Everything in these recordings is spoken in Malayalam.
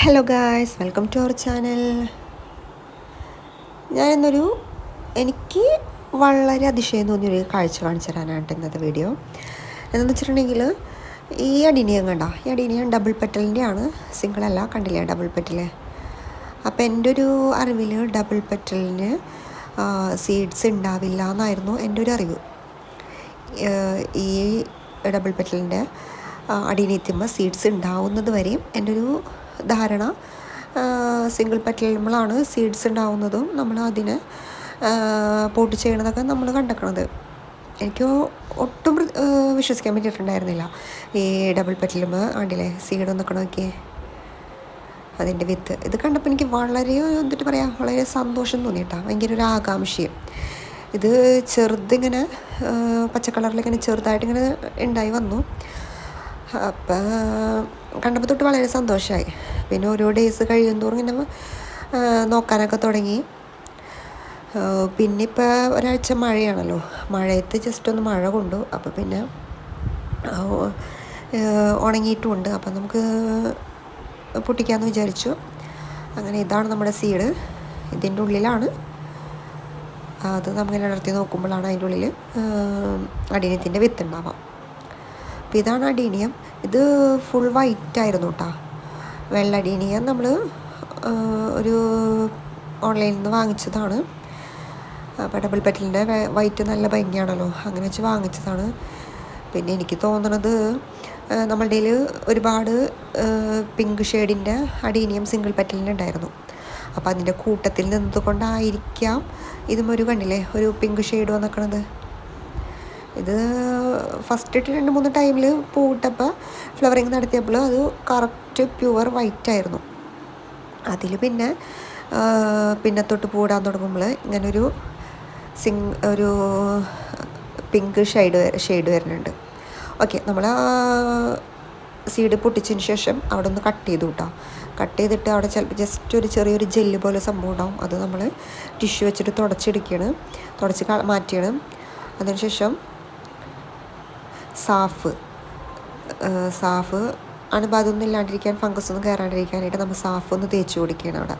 Hello guys welcome to our channel ഞാനിന്നൊരു എനിക്ക് വളരെ അതിശയം തോന്നിയൊരു കാഴ്ച കാണിച്ചു തരാനായിട്ട് ഇന്നത്തെ വീഡിയോ എന്താണെന്ന് വെച്ചിട്ടുണ്ടെങ്കിൽ ഈ അടിനിയം കണ്ട? ഈ അടിനിയം ഡബിൾ പെറ്റലിന്റെ ആണ്. സിംഗിൾ അല്ല കണ്ടില്ലേ? ഡബിൾ പെറ്റൽ അപ്പോൾ എന്റെ ഒരു അറിവിൽ ഡബിൾ പെറ്റലിന് സീഡ്സ് ഉണ്ടാവില്ല എന്നായിരുന്നു എന്റെ ഒരു അറിവ്. ഈ ഡബിൾ പെറ്റലിന്റെ അടിയിലെത്തുമ്പോൾ സീഡ്സ് ഉണ്ടാവുന്നത് വരെയും എന്റെ ഒരു ധാരണ. സിംഗിൾ പെറ്റലുകളാണ് സീഡ്സ് ഉണ്ടാവുന്നതും നമ്മൾ അതിനെ പോട്ട് ചെയ്യണതൊക്കെ നമ്മൾ കണ്ടെക്കണത്. എനിക്ക് ഒട്ടും വിശ്വസിക്കാൻ പറ്റിയിട്ടുണ്ടായിരുന്നില്ല. ഈ ഡബിൾ പെറ്റലുമ്പോൾ ആണ്ടില്ലേ സീഡ് നിൽക്കണമൊക്കെ അതിന്റെ വിത്ത് ഇത് കണ്ടപ്പോൾ എനിക്ക് വളരെ എന്നിട്ട് പറയാം വളരെ സന്തോഷം തോന്നി കേട്ടോ ഭയങ്കര ഒരു ആകാംക്ഷയും. ഇത് ചെറുതിങ്ങനെ പച്ച കളറിലിങ്ങനെ ചെറുതായിട്ട് ഇങ്ങനെ ഉണ്ടായി വന്നു. അപ്പം കണ്ടപ്പോൾ തൊട്ട് വളരെ സന്തോഷമായി പിന്നെ ഓരോ ഡേയ്സ് കഴിയുന്തോറും ഇങ്ങനെ ആ, നോക്കാനൊക്കെ തുടങ്ങി. പിന്നെ ഇപ്പോൾ ഒരാഴ്ച മഴയാണല്ലോ. മഴയത്ത് ജസ്റ്റ് ഒന്ന് മഴ കൊണ്ടു. അപ്പോൾ പിന്നെ ഉണങ്ങിയിട്ടുമുണ്ട് അപ്പം നമുക്ക് പൊട്ടിക്കാമെന്ന് വിചാരിച്ചു. അങ്ങനെ ഇതാണ് നമ്മുടെ സീഡ് ഇതിന്റെ ഉള്ളിലാണ്. അത് നമ്മളിങ്ങനെ ഇടർത്തി നോക്കുമ്പോഴാണ് അതിന്റെ ഉള്ളിൽ അടിനത്തിന്റെ വിത്ത് ഉണ്ടാവാം അപ്പോൾ ഇതാണ് അടീനിയം ഇത് ഫുൾ വൈറ്റ് ആയിരുന്നു കേട്ടോ വെള്ള അടീനിയം നമ്മൾ ഒരു ഓൺലൈനിൽ നിന്ന് വാങ്ങിച്ചതാണ്. അപ്പോൾ ഡബിൾ പെറ്റലിന്റെ വൈറ്റ് നല്ല ഭംഗിയാണല്ലോ. അങ്ങനെ വെച്ച് വാങ്ങിച്ചതാണ്. പിന്നെ എനിക്ക് തോന്നുന്നത് നമ്മളുടെ ഒരുപാട് പിങ്ക് ഷെയ്ഡിന്റെ അടീനിയം സിംഗിൾ പെറ്റലിന്റെ ഉണ്ടായിരുന്നു. അപ്പോൾ അതിന്റെ കൂട്ടത്തിൽ നിന്നതുകൊണ്ടായിരിക്കാം ഇതും ഒരു കണ്ടില്ലേ ഒരു പിങ്ക് ഷെയ്ഡ് വന്നിക്കണത്. ഇത് ഫസ്റ്റ് ഇട്ട് രണ്ട് മൂന്ന് ടൈമിൽ പൂവിട്ടപ്പോൾ ഫ്ലവറിങ് നടത്തിയപ്പോൾ അത് കറക്റ്റ് പ്യുവർ വൈറ്റ് ആയിരുന്നു. അതിൽ പിന്നെ പിന്നെ തൊട്ട് പൂടാൻ തുടങ്ങുമ്പോൾ ഇങ്ങനൊരു സിങ് ഒരു പിങ്ക് ഷെയ്ഡ് ഷെയ്ഡ് വരുന്നുണ്ട്. ഓക്കെ നമ്മൾ സീഡ് പൊട്ടിച്ചതിന് ശേഷം അവിടെ ഒന്ന് കട്ട് ചെയ്തു കേട്ടോ കട്ട് ചെയ്തിട്ട് അവിടെ ചിലപ്പോൾ ജസ്റ്റ് ഒരു ചെറിയൊരു ജെല്ല് പോലെ സംഭവം ഉണ്ടാവും. അത് നമ്മൾ ടിഷ്യൂ വെച്ചിട്ട് തുടച്ചെടുക്കുകയാണ് തുടച്ച് മാറ്റിയാണ്. അതിനുശേഷം സാഫ് സാഫ് അണുബാധ അതൊന്നും ഇല്ലാണ്ടിരിക്കാൻ ഫംഗസ് ഒന്നും കയറാണ്ടിരിക്കാനായിട്ട് നമ്മൾ സാഫ് ഒന്ന് തേച്ച് കൊടുക്കുകയാണ് അവിടെ.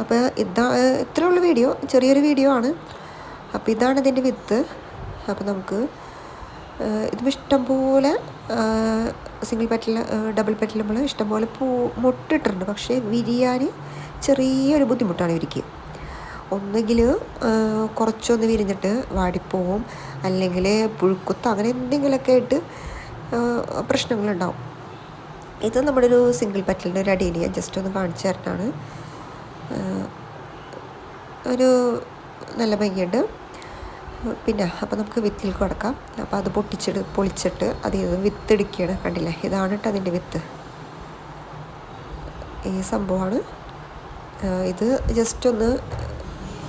അപ്പോൾ ഇതാ ഏഹ് ഇത്രേ ഉള്ള വീഡിയോ. ചെറിയൊരു വീഡിയോ ആണ്. അപ്പോൾ ഇതാണ് ഇതിന്റെ വിത്ത്. അപ്പോൾ നമുക്ക് ഇതും ഇഷ്ടംപോലെ സിംഗിൾ പെറ്റിൽ ഡബിൾ പെറ്റിൽ നമ്മൾ ഇഷ്ടംപോലെ പൂ മുട്ടിട്ടുണ്ട് പക്ഷേ വിരിയാൻ ചെറിയൊരു ബുദ്ധിമുട്ടാണ് ഇവർക്ക്. ഒന്നുകിൽ കുറച്ചൊന്ന് വിരിഞ്ഞിട്ട് വാടിപ്പോവും. അല്ലെങ്കിൽ പുഴുക്കുത്ത് അങ്ങനെ എന്തെങ്കിലുമൊക്കെ ആയിട്ട് പ്രശ്നങ്ങളുണ്ടാവും. ഇത് നമ്മുടെ ഒരു സിംഗിൾ പറ്റലിന്റെ ഒരു അടിയിൽ ജസ്റ്റ് ഒന്ന് കാണിച്ചു തരട്ടാണ് ഒരു നല്ല ഭംഗിയുണ്ട്. പിന്നെ അപ്പോൾ നമുക്ക് വിത്തിൽ കൊടുക്കാം അപ്പോൾ അത് പൊട്ടിച്ചിട്ട് പൊളിച്ചിട്ട് നിന്ന് വിത്ത് എടുക്കുകയാണ് കണ്ടില്ലേ? ഇതാണ് കേട്ടോ അതിന്റെ വിത്ത്. ഈ സംഭവമാണ്. ഇത് ജസ്റ്റ് ഒന്ന്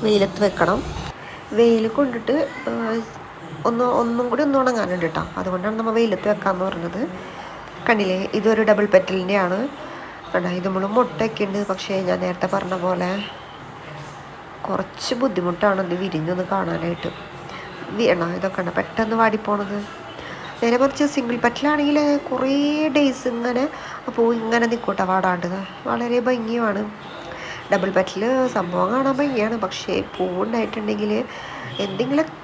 വെയിലത്ത് വെക്കണം. വെയിൽ കൊണ്ടിട്ട് ഒന്ന് ഒന്നും കൂടി ഒന്ന് ഉണങ്ങാനുണ്ട് കേട്ടോ അതുകൊണ്ടാണ് നമ്മൾ വെയിലത്ത് വെക്കാമെന്ന് പറഞ്ഞത്. കണ്ടില്ലേ ഇതൊരു ഡബിൾ പെറ്റലിന്റെയാണ്. കണ്ടാ ഇത് നമ്മൾ മുട്ടയൊക്കെ ഉണ്ട്. പക്ഷേ ഞാൻ നേരത്തെ പറഞ്ഞ പോലെ കുറച്ച് ബുദ്ധിമുട്ടാണ് ഇത് വിരിഞ്ഞൊന്ന് കാണാനായിട്ട്. വീണ ഇതൊക്കെ ഉണ്ട് പെട്ടെന്ന് വാടിപ്പോണത്. നേരെ മറിച്ച് സിംഗിൾ പെറ്റലാണെങ്കിൽ കുറേ ഡേയ്സ് ഇങ്ങനെ അപ്പോൾ ഇങ്ങനെ നിൽക്കൂട്ടെ വാടാണ്ട്. വളരെ ഭംഗിയുമാണ്. ഡബിൾ പെറ്റൽ സംഭവം കാണാൻ ഭംഗിയാണ്. പക്ഷേ പൂവുണ്ടായിട്ടുണ്ടെങ്കിൽ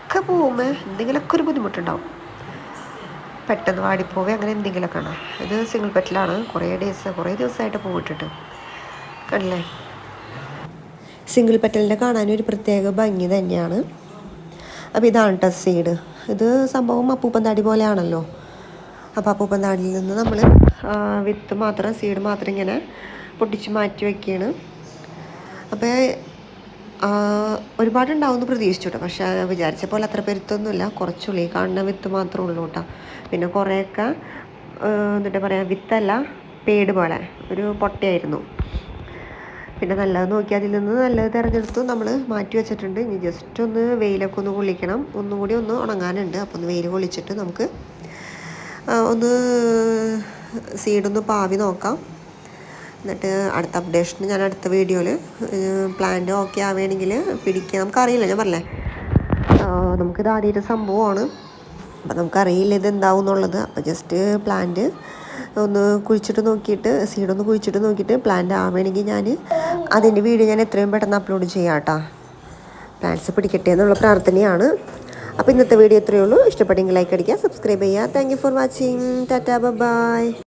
എന്തെങ്കിലുമൊക്കെ പോകുമ്പോൾ എന്തെങ്കിലുമൊക്കെ ഒരു ബുദ്ധിമുട്ടുണ്ടാവും. പെട്ടെന്ന് വാടിപ്പോവേ അങ്ങനെ എന്തെങ്കിലുമൊക്കെ ആണ്. ഇത് സിംഗിൾ പെറ്റലാണ് കുറേ ഡേയ്സ് കുറേ ദിവസമായിട്ട് പോയിട്ടിട്ട് കണ്ടില്ലേ? സിംഗിൾ പെറ്റലിന്റെ കാണാനൊരു പ്രത്യേക ഭംഗി തന്നെയാണ്. അപ്പോൾ ഇതാണ് കേട്ടോ സീഡ്. ഇത് സംഭവം അപ്പൂപ്പൻ താടി പോലെയാണല്ലോ. അപ്പോൾ അപ്പൂപ്പൻ താടിയിൽ നിന്ന് നമ്മൾ വിത്ത് മാത്രം സീഡ് മാത്രം ഇങ്ങനെ പൊട്ടിച്ച് മാറ്റി വയ്ക്കുകയാണ് അപ്പോൾ ഒരുപാടുണ്ടാവുമെന്ന് പ്രതീക്ഷിച്ചു കേട്ടോ പക്ഷെ വിചാരിച്ച പോലെ അത്ര പെരുത്തൊന്നുമില്ല. കുറച്ചുള്ളി കാണുന്ന വിത്ത് മാത്രമേ ഉള്ളൂ കേട്ടോ. പിന്നെ കുറേയൊക്കെ എന്നിട്ട് പറയാം വിത്തല്ല പേട് പോലെ. ഒരു പൊട്ടയായിരുന്നു. പിന്നെ നല്ലത് നോക്കി അതിൽ നിന്ന് നല്ലത് തിരഞ്ഞെടുത്ത്. നമ്മൾ മാറ്റി വെച്ചിട്ടുണ്ട്. ഇനി ജസ്റ്റ് ഒന്ന് വെയിലൊക്കെ ഒന്ന് കൊള്ളിക്കണം. ഒന്നും കൂടി ഒന്ന് ഉണങ്ങാനുണ്ട്. അപ്പോൾ ഒന്ന് വെയിൽ കൊള്ളിച്ചിട്ട് നമുക്ക് ഒന്ന് സീഡൊന്ന് പാവി നോക്കാം. എന്നിട്ട് അടുത്ത അപ്ഡേഷന് ഞാൻ അടുത്ത വീഡിയോയിൽ പ്ലാന്റ് ഓക്കെ ആവുകയാണെങ്കിൽ പിടിക്കുക നമുക്കറിയില്ല ഞാൻ പറഞ്ഞേ നമുക്കിത് ആദ്യമായിട്ട് സംഭവമാണ്. അപ്പം നമുക്കറിയില്ല ഇത് എന്താവും എന്നുള്ളത്. അപ്പോൾ ജസ്റ്റ് പ്ലാന്റ് ഒന്ന് കുഴിച്ചിട്ട് നോക്കിയിട്ട് സീഡൊന്ന് കുഴിച്ചിട്ട് നോക്കിയിട്ട് പ്ലാന്റ് ആവുകയാണെങ്കിൽ ഞാൻ അതിന്റെ വീഡിയോ ഞാൻ എത്രയും പെട്ടെന്ന് അപ്ലോഡ് ചെയ്യാം കേട്ടോ. പ്ലാന്റ്സ് പിടിക്കട്ടെ എന്നുള്ള പ്രാർത്ഥനയാണ്. അപ്പോൾ ഇന്നത്തെ വീഡിയോ ഇത്രയേ ഉള്ളൂ. ഇഷ്ടപ്പെട്ടെങ്കിൽ ലൈക്ക് അടിക്കുക സബ്സ്ക്രൈബ് ചെയ്യുക. Thank you for watching tata bye